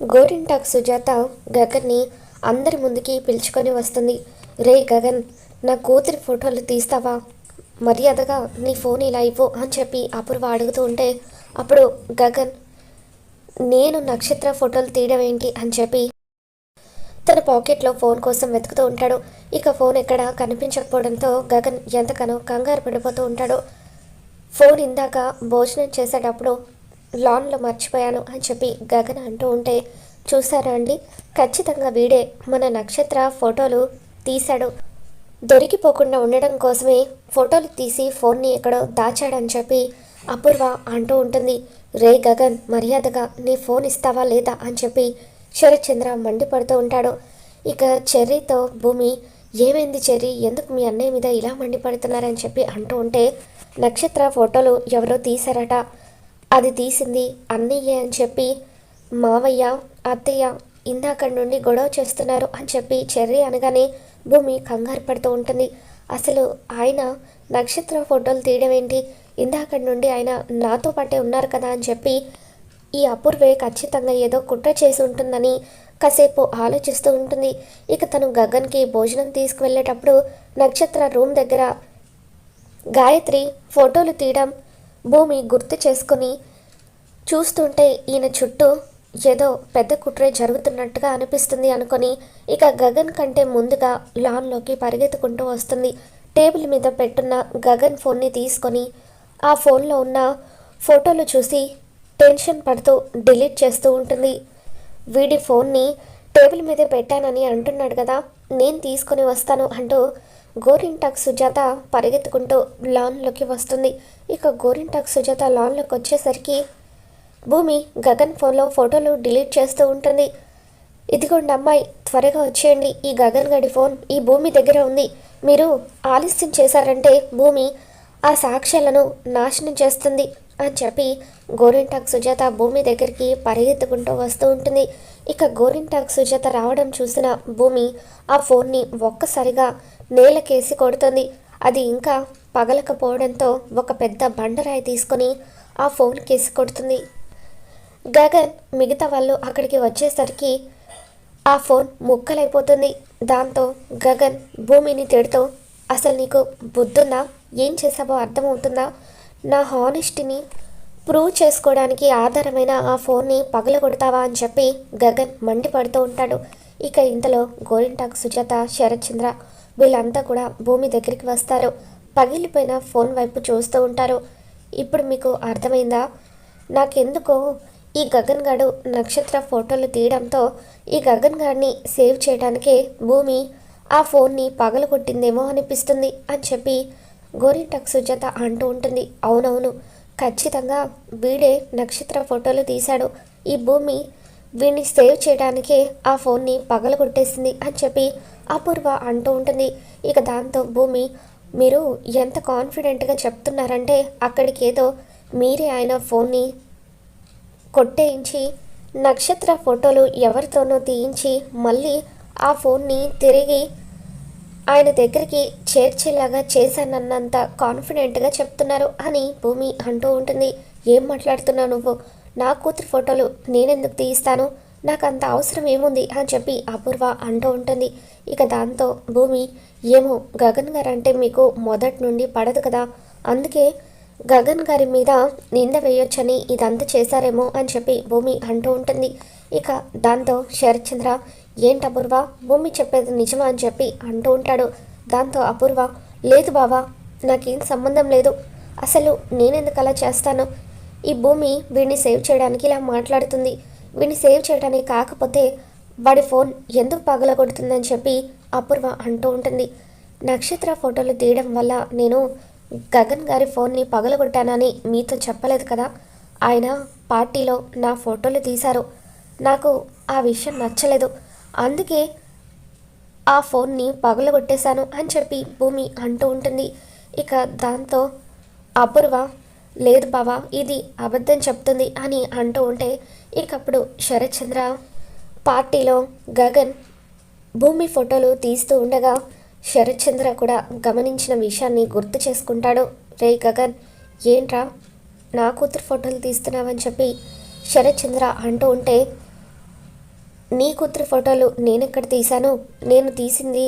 గోరింటాక్ సుజాత గగన్ని అందరి ముందుకి పిలుచుకొని వస్తుంది. రే గగన్ నా కూతురి ఫోటోలు తీస్తావా? మర్యాదగా నీ ఫోన్ ఇలా ఇవ్వు అని చెప్పి అపూర్వ అడుగుతూ ఉంటే అప్పుడు గగన్ నేను నక్షత్ర ఫోటోలు తీయడం ఏంటి? అని చెప్పి తన పాకెట్లో ఫోన్ కోసం వెతుకుతూ ఉంటాడు. ఇక ఫోన్ ఎక్కడ కనిపించకపోవడంతో గగన్ ఎంతగానో కంగారు పడిపోతూ ఉంటాడు. ఫోన్ ఇందాక భోజనం చేసేటప్పుడు లాన్లో మర్చిపోయాను అని చెప్పి గగన్ అంటూ ఉంటే చూసారా అండి? ఖచ్చితంగా వీడే మన నక్షత్ర ఫోటోలు తీశాడు. దొరికిపోకుండా ఉండడం కోసమే ఫోటోలు తీసి ఫోన్ని ఎక్కడో దాచాడని చెప్పి అపూర్వ అంటూ ఉంటుంది. రే గగన్ మర్యాదగా నీ ఫోన్ ఇస్తావా లేదా? అని చెప్పి శరత్చంద్ర మండిపడుతూ ఉంటాడు. ఇక చెర్రీతో భూమి ఏమైంది చెర్రీ? ఎందుకు మీ అన్నయ్య మీద ఇలా మండిపడుతున్నారని చెప్పి అంటూ ఉంటే నక్షత్ర ఫోటోలు ఎవరో తీశారట. అది తీసింది అన్నయ్య అని చెప్పి మావయ్య అత్తయ్య ఇందాక నుండి గొడవ చేస్తున్నారు అని చెప్పి చెర్రీ అనగానే భూమి కంగారు పడుతూ ఉంటుంది. అసలు ఆయన నక్షత్ర ఫోటోలు తీయడం ఏంటి? ఇందాక నుండి ఆయన నాతో పాటే ఉన్నారు కదా అని చెప్పి ఈ అపూర్వే ఖచ్చితంగా ఏదో కుట్ర చేసి ఉంటుందని కాసేపు ఆలోచిస్తూ ఉంటుంది. ఇక తను గగన్కి భోజనం తీసుకువెళ్ళేటప్పుడు నక్షత్ర రూమ్ దగ్గర గాయత్రి ఫోటోలు తీయడం భూమి గుర్తు చేసుకుని చూస్తుంటే ఈయన చుట్టూ ఏదో పెద్ద కుట్రే జరుగుతున్నట్టుగా అనిపిస్తుంది అనుకొని ఇక గగన్ కంటే ముందుగా లాన్లోకి పరిగెత్తుకుంటూ వస్తుంది. టేబుల్ మీద పెట్టున్న గగన్ ఫోన్ని తీసుకొని ఆ ఫోన్లో ఉన్న ఫోటోలు చూసి టెన్షన్ పడుతూ డిలీట్ చేస్తూ ఉంటుంది. వీడి ఫోన్ని టేబుల్ మీద పెట్టానని అంటున్నాడు కదా నేను తీసుకొని వస్తాను అంటూ గోరింటాక్ సుజాత పరిగెత్తుకుంటూ లాన్లోకి వస్తుంది. ఇక గోరింటాక్ సుజాత లాన్లోకి వచ్చేసరికి భూమి గగన్ ఫోన్లో ఫోటోలు డిలీట్ చేస్తూ ఉంటుంది. ఇదిగోండి అమ్మాయి త్వరగా వచ్చేయండి. ఈ గగన్ గడి ఫోన్ ఈ భూమి దగ్గర ఉంది. మీరు ఆలస్యం చేశారంటే భూమి ఆ సాక్ష్యాలను నాశనం చేస్తుంది అని చెప్పి గోరింటాక్ సుజాత భూమి దగ్గరికి పరిగెత్తుకుంటూ వస్తూ ఉంటుంది. ఇక గోరింటాక్ సుజాత రావడం చూసిన భూమి ఆ ఫోన్ని ఒక్కసారిగా నేలకేసి కొడుతుంది. అది ఇంకా పగలకపోవడంతో ఒక పెద్ద బండరాయి తీసుకొని ఆ ఫోన్ కేసి కొడుతుంది. గగన్ మిగతా వాళ్ళు అక్కడికి వచ్చేసరికి ఆ ఫోన్ ముక్కలైపోతుంది. దాంతో గగన్ భూమిని తిడుతూ అసలు నీకు బుద్ధుందా? ఏం చేసావో అర్థమవుతుందా? నా హానెస్టీని ప్రూవ్ చేసుకోవడానికి ఆధారమైన ఆ ఫోన్ని పగలగొడతావా అని చెప్పి గగన్ మండిపడుతూ ఉంటాడు. ఇక ఇంతలో గోరింటాకు సుజాత శరత్చంద్ర వీళ్ళంతా కూడా భూమి దగ్గరికి వస్తారు. పగిలిపోయిన ఫోన్ వైపు చూస్తూ ఉంటారు. ఇప్పుడు మీకు అర్థమైందా? నాకెందుకో ఈ గగన్ గాడు నక్షత్ర ఫోటోలు తీయడంతో ఈ గగన్ గారిని సేవ్ చేయడానికే భూమి ఆ ఫోన్ని పగలగొట్టిందేమో అనిపిస్తుంది అని చెప్పి గోరింటాక్ సుజాత అంటూ ఉంటుంది. అవునవును ఖచ్చితంగా వీడే నక్షత్ర ఫోటోలు తీశాడు. ఈ భూమి వీడిని సేవ్ చేయడానికే ఆ ఫోన్ని పగలగొట్టేసింది అని చెప్పి అపూర్వ అంటూ ఉంటుంది. ఇక దాంతో భూమి మీరు ఎంత కాన్ఫిడెంట్గా చెప్తున్నారంటే అక్కడికి ఏదో మీరే ఆయన ఫోన్ని కొట్టేయించి నక్షత్ర ఫోటోలు ఎవరితోనో తీయించి మళ్ళీ ఆ ఫోన్ని తిరిగి ఆయన దగ్గరికి చేర్చేలాగా చేశానన్నంత కాన్ఫిడెంట్గా చెప్తున్నారు అని భూమి అంటూ ఉంటుంది. ఏం మాట్లాడుతున్నావు నువ్వు? నా కూతురు ఫోటోలు నేనెందుకు తీయిస్తాను? నాకు అంత అవసరం ఏముంది? అని చెప్పి అపూర్వ అంటూ ఉంటుంది. ఇక దాంతో భూమి ఏమో గగన్ గారు అంటే మీకు మొదటి నుండి పడదు కదా. అందుకే గగన్ గారి మీద నింద వేయొచ్చని ఇదంతా చేశారేమో అని చెప్పి భూమి అంటూ ఉంటుంది. ఇక దాంతో శరత్చంద్ర ఏంటి అపూర్వ? భూమి చెప్పేది నిజమా? అని చెప్పి అంటూ ఉంటాడు. దాంతో అపూర్వ లేదు బావా నాకేం సంబంధం లేదు. అసలు నేనెందుకు అలా చేస్తాను? ఈ భూమి వీడిని సేవ్ చేయడానికి ఇలా మాట్లాడుతుంది. వీడిని సేవ్ చేయడానికి కాకపోతే వాడి ఫోన్ ఎందుకు పగలగొడుతుందని చెప్పి అపూర్వ అంటూ ఉంటుంది. నక్షత్ర ఫోటోలు తీయడం వల్ల నేను గగన్ గారి ఫోన్ని పగలగొట్టానని మీతో చెప్పలేదు కదా? ఆయన పార్టీలో నా ఫోటోలు తీశారు. నాకు ఆ విషయం నచ్చలేదు. అందుకే ఆ ఫోన్ని పగలగొట్టేశాను అని చెప్పి భూమి అంటూ ఉంటుంది. ఇక దాంతో అపూర్వ లేదు బావా ఇది అబద్ధం చెప్తుంది అని అంటూ ఉంటే ఇకప్పుడు శరత్చంద్ర పార్టీలో గగన్ భూమి ఫోటోలు తీస్తూ ఉండగా శరత్చంద్ర కూడా గమనించిన విషయాన్ని గుర్తు చేసుకుంటాడు. రే గగన్ ఏంట్రా నా కూతురు ఫోటోలు తీస్తున్నావని చెప్పి శరత్చంద్ర అంటూ ఉంటే నీ కూతురు ఫోటోలు నేనెక్కడ తీశాను? నేను తీసింది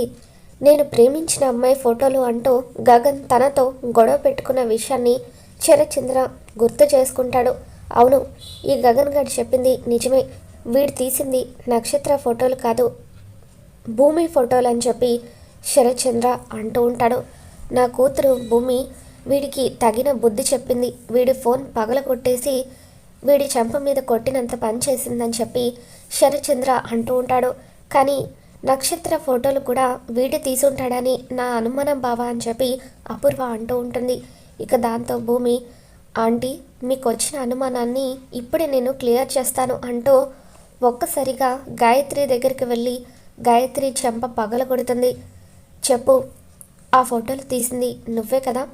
నేను ప్రేమించిన అమ్మాయి ఫోటోలు అంటూ గగన్ తనతో గొడవ పెట్టుకున్న విషయాన్ని శరత్చంద్ర గుర్తు చేసుకుంటాడు. అవును ఈ గగన్ గారు చెప్పింది నిజమే. వీడు తీసింది నక్షత్ర ఫోటోలు కాదు భూమి ఫోటోలు అని చెప్పి శరత్చంద్ర అంటూ ఉంటాడు. నా కూతురు భూమి వీడికి తగిన బుద్ధి చెప్పింది. వీడి ఫోన్ పగల కొట్టేసి వీడి చెంప మీద కొట్టినంత పని చేసిందని చెప్పి శరచంద్ర అంటూ ఉంటాడు. కానీ నక్షత్ర ఫోటోలు కూడా వీడి తీసుంటాడని నా అనుమానం బావా అని చెప్పి అపూర్వ అంటూ ఉంటుంది. ఇక దాంతో భూమి ఆంటీ మీకు వచ్చిన అనుమానాన్ని ఇప్పుడే నేను క్లియర్ చేస్తాను అంటూ ఒక్కసారిగా గాయత్రి దగ్గరికి వెళ్ళి గాయత్రి చెంప పగల కొడుతుంది. చెప్పు ఆ ఫోటోలు తీసింది నువ్వే కదా.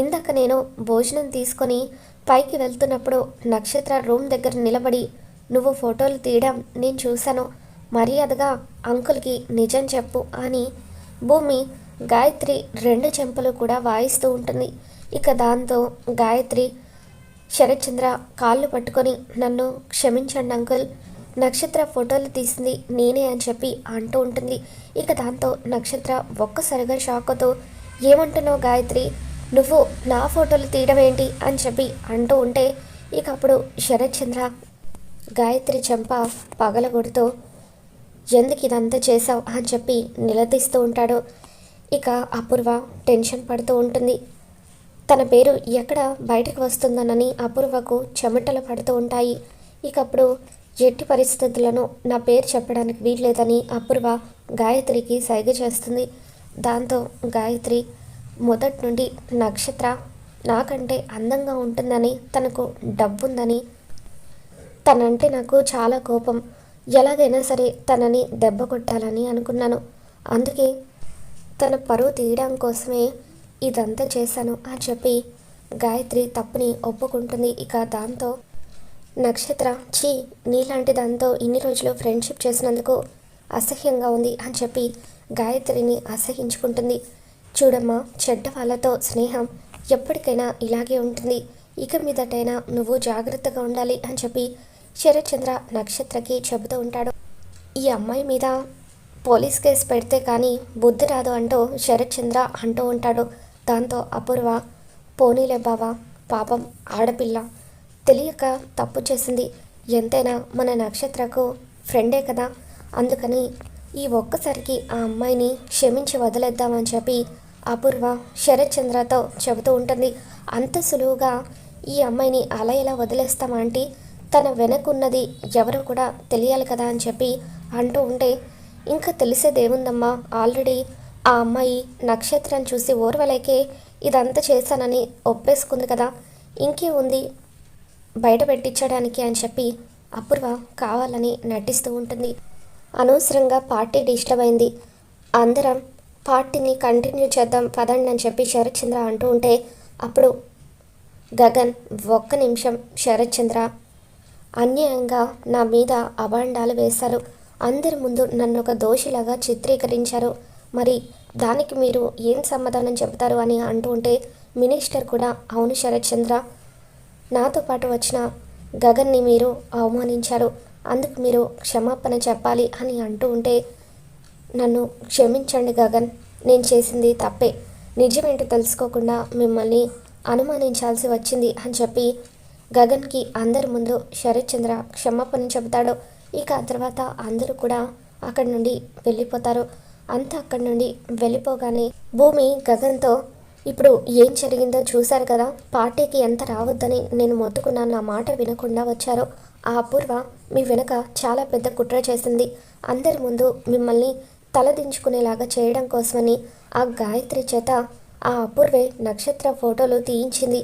ఇందాక నేను భోజనం తీసుకొని పైకి వెళ్తున్నప్పుడు నక్షత్ర రూమ్ దగ్గర నిలబడి నువ్వు ఫోటోలు తీయడం నేను చూశాను. మర్యాదగా అంకుల్కి నిజం చెప్పు అని భూమి గాయత్రి రెండు చెంపలు కూడా వాయిస్తూ ఉంటుంది. ఇక దాంతో గాయత్రి శరత్చంద్ర కాళ్ళు పట్టుకొని నన్ను క్షమించండి అంకుల్ నక్షత్ర ఫోటోలు తీసింది నేనే అని చెప్పి అంటూ ఉంటుంది. ఇక దాంతో నక్షత్ర ఒక్కసారిగా షాక్తో ఏమంటున్నావు గాయత్రి? నువ్వు నా ఫోటోలు తీయడం ఏంటి? అని చెప్పి అంటూ ఉంటే ఇక అప్పుడు శరత్చంద్ర గాయత్రి చెంప పగలగొడుతూ ఎందుకు ఇదంతా చేసావు అని చెప్పి నిలదీస్తూ ఉంటాడు. ఇక అపూర్వ టెన్షన్ పడుతూ ఉంటుంది. తన పేరు ఎక్కడ బయటకు వస్తుందనని అపూర్వకు చెమటలు పడుతూ ఉంటాయి. ఇక అప్పుడు ఎట్టి పరిస్థితులను నా పేరు చెప్పడానికి వీల్లేదని అపూర్వ గాయత్రికి సైగ చేస్తుంది. దాంతో గాయత్రి మొదటి నుండి నక్షత్ర నాకంటే అందంగా ఉంటుందని తనకు డబ్బుందని తనంటే నాకు చాలా కోపం. ఎలాగైనా సరే తనని దెబ్బ కొట్టాలని అనుకున్నాను. అందుకే తన పరువు తీయడం కోసమే ఇదంతా చేశాను అని చెప్పి గాయత్రి తప్పుని ఒప్పుకుంటుంది. ఇక దాంతో నక్షత్ర చీ నీలాంటి దాంతో ఇన్ని రోజులు ఫ్రెండ్షిప్ చేసినందుకు అసహ్యంగా ఉంది అని చెప్పి గాయత్రిని అసహించుకుంటుంది. చూడమ్మా చెడ్డ వాళ్ళతో స్నేహం ఎప్పటికైనా ఇలాగే ఉంటుంది. ఇక మీదటైనా నువ్వు జాగ్రత్తగా ఉండాలి అని చెప్పి శరత్చంద్ర నక్షత్రకి చెబుతూ ఉంటాడు. ఈ అమ్మాయి మీద పోలీస్ కేసు పెడితే కానీ బుద్ధి రాదు అంటూ శరత్చంద్ర అంటూ ఉంటాడు. దాంతో అపూర్వ పోనీలే బావా పాపం ఆడపిల్ల తెలియక తప్పు చేసింది. ఎంతైనా మన నక్షత్రకు ఫ్రెండే కదా. అందుకని ఈ ఒక్కసారికి ఆ అమ్మాయిని క్షమించి వదిలేద్దామని చెప్పి అపూర్వ శరత్చంద్రతో చెబుతూ ఉంటుంది. అంత సులువుగా ఈ అమ్మాయిని అలా ఎలా వదిలేస్తామా అంటే తన వెనకున్నది ఎవరో కూడా తెలియాలి కదా అని చెప్పి అంటూ ఉంటే ఇంకా తెలిసేదేముందమ్మా? ఆల్రెడీ ఆ అమ్మాయి నక్షత్రం చూసి ఓర్వలేకే ఇదంతా చేశానని ఒప్పేసుకుంది కదా. ఇంకే ఉంది బయట పెట్టించడానికి అని చెప్పి అపూర్వ కావాలని నటిస్తూ ఉంటుంది. అనవసరంగా పార్టీ డిస్టర్బ్ అయింది. అందరం పార్టీని కంటిన్యూ చేద్దాం పదండి అని చెప్పి శరత్చంద్ర అంటూ ఉంటే అప్పుడు గగన్ ఒక్క నిమిషం శరత్చంద్ర అన్యాయంగా నా మీద అభాండాలు వేశారు. అందరి ముందు నన్ను ఒక దోషిలాగా చిత్రీకరించారు. మరి దానికి మీరు ఏం సమాధానం చెబుతారు అని అంటూ ఉంటే మినిస్టర్ కూడా అవును శరత్చంద్ర నాతో పాటు వచ్చిన గగన్ని మీరు అవమానించారు. అందుకు మీరు క్షమాపణ చెప్పాలి అని అంటూ ఉంటే నన్ను క్షమించండి గగన్ నేను చేసింది తప్పే. నిజమేంటో తెలుసుకోకుండా మిమ్మల్ని అనుమానించాల్సి వచ్చింది అని చెప్పి గగన్కి అందరి ముందు శరత్చంద్ర క్షమాపణ చెబుతాడు. ఇక ఆ తర్వాత అందరూ కూడా అక్కడి నుండి వెళ్ళిపోతారు. అంతా అక్కడి నుండి వెళ్ళిపోగానే భూమి గగన్తో ఇప్పుడు ఏం జరిగిందో చూశారు కదా పార్టీకి ఎంత రావద్దని నేను మొత్తుకున్నాను. నా మాట వినకుండా వచ్చారో. ఆ అపూర్వ మీ వెనుక చాలా పెద్ద కుట్ర చేసింది. అందరి ముందు మిమ్మల్ని తలదించుకునేలాగా చేయడం కోసమని ఆ గాయత్రి చేత ఆ అపూర్వే నక్షత్ర ఫోటోలు తీయించింది.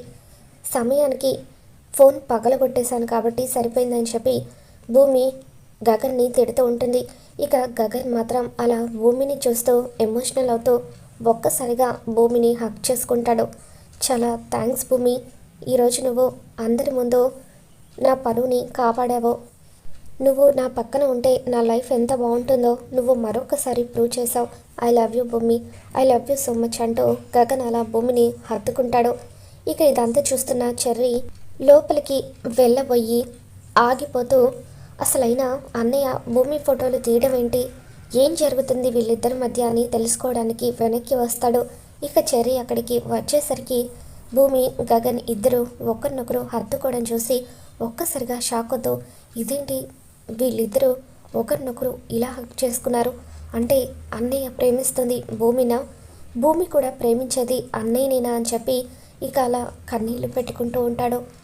సమయానికి ఫోన్ పగలగొట్టేశాను కాబట్టి సరిపోయిందని చెప్పి భూమి గగన్ని తిడుతూ ఉంటుంది. ఇక గగన్ మాత్రం అలా భూమిని చూస్తూ ఎమోషనల్ అవుతూ ఒక్కసారిగా భూమిని హక్ చేసుకుంటాడు. చాలా థ్యాంక్స్ భూమి. ఈరోజు నువ్వు అందరి ముందు నా పరువుని కాపాడావు. నువ్వు నా పక్కన ఉంటే నా లైఫ్ ఎంత బాగుంటుందో నువ్వు మరొకసారి ప్రూవ్ చేసావు I love you Bhoomi. I love you so much అంటూ గగన్ అలా భూమిని హత్తుకుంటాడు. ఇక ఇదంతా చూస్తున్న చెర్రీ లోపలికి వెళ్ళబోయి ఆగిపోతూ అసలైన అన్నయ్య భూమి ఫోటోలు తీయడం ఏంటి ఏం జరుగుతుంది వీళ్ళిద్దరి మధ్య అని తెలుసుకోవడానికి వెనక్కి వస్తాడు. ఇక చెర్రీ అక్కడికి వచ్చేసరికి భూమి గగన్ ఇద్దరు ఒకరినొకరు హత్తుకోవడం చూసి ఒక్కసారిగా షాక్ అవుతూ ఇదేంటి? వీళ్ళిద్దరూ ఒకరినొకరు ఇలా హక్ చేసుకున్నారు? అంటే అన్నయ్య ప్రేమిస్తుంది భూమినా? భూమి కూడా ప్రేమించేది అన్నయ్యనేనా? అని చెప్పి ఇక అలా కన్నీళ్ళు పెట్టుకుంటూ ఉంటాడు.